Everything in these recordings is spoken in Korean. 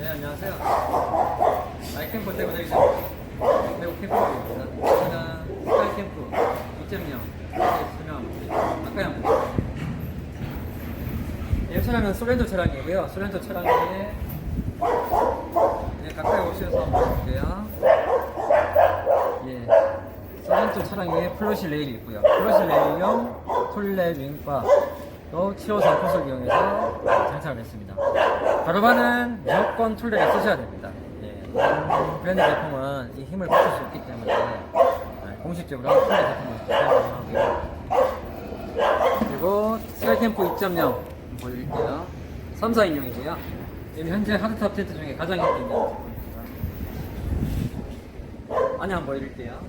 네, 안녕하세요. 아이캠프 대구 대기장 대구 캠프입니다. 저는 스카이캠프 2.0 수명 아까양 이 차량은 소렌토 차량이고요. 소렌토 차량에 네, 가까이 오셔서 한번 볼게요. 예, 소렌토 차량에 플러시 레일이 있고요. 플러시 레일용 툴렛 윙바 또753 코스를 이용해서 장착을 했습니다. 가로바는 무조건 툴렛을 쓰셔야 됩니다. 예, 브랜드 제품은 이 힘을 받칠 수 없기 때문에 예, 공식적으로 툴렛 제품을 사용하고요. 그리고 스카이템포 2.0 보여드릴게요. 3, 4인용이고요. 지금 현재 하드탑 텐트 중에 가장 인기 있는 제품입니다. 안에 한번 보여드릴게요.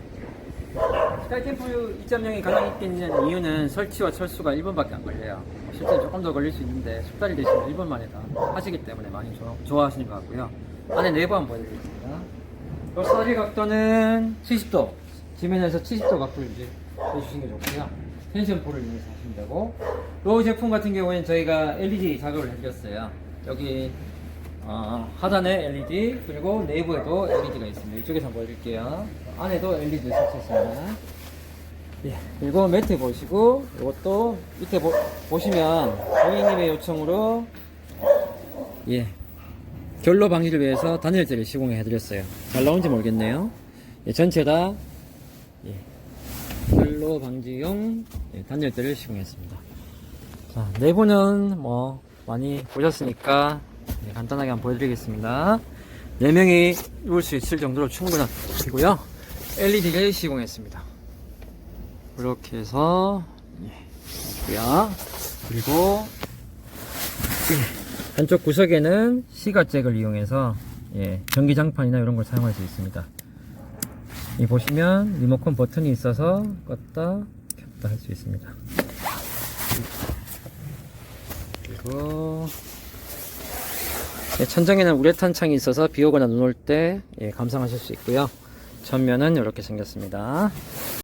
스카이캠프 2.0이 가장 인기 있는 이유는 설치와 철수가 1분밖에 안 걸려요. 실제 조금 더 걸릴 수 있는데 숙달이 되시면 1분 만에 다 하시기 때문에 많이 좋아, 좋아하시는 것 같고요. 안에 내부 한번 보여드리겠습니다. 요 사리 각도는 70도, 지면에서 70도 각도를 이제 해주시는 게 좋고요. 텐션 볼을 이용해서 하시면 되고, 이 제품 같은 경우에는 저희가 LED 작업을 해드렸어요. 여기 어, 하단에 LED 그리고 내부에도 LED가 있습니다. 이쪽에서 한번 보여드릴게요. 안에도 LED 설치했습니다. 예, 그리고 매트 보시고 이것도 밑에 보, 보시면 고객님의 요청으로 예 결로 방지를 위해서 단열재를 시공해 해드렸어요. 잘 나온지 모르겠네요. 예, 전체 다 예, 결로 방지용 예, 단열재를 시공했습니다. 자, 내부는 뭐 많이 보셨으니까 네, 간단하게 한번 보여드리겠습니다. 4명이 누울 수 있을 정도로 충분한 이고요. LED를 시공했습니다. 이렇게 해서 예, 있고요. 그리고 예, 한쪽 구석에는 시가잭을 이용해서 예, 전기장판이나 이런 걸 사용할 수 있습니다. 이 보시면 리모컨 버튼이 있어서 껐다 켰다 할 수 있습니다. 그리고 예, 천장에는 우레탄 창이 있어서 비 오거나 눈 올때 예, 감상하실 수 있고요. 전면은 이렇게 생겼습니다.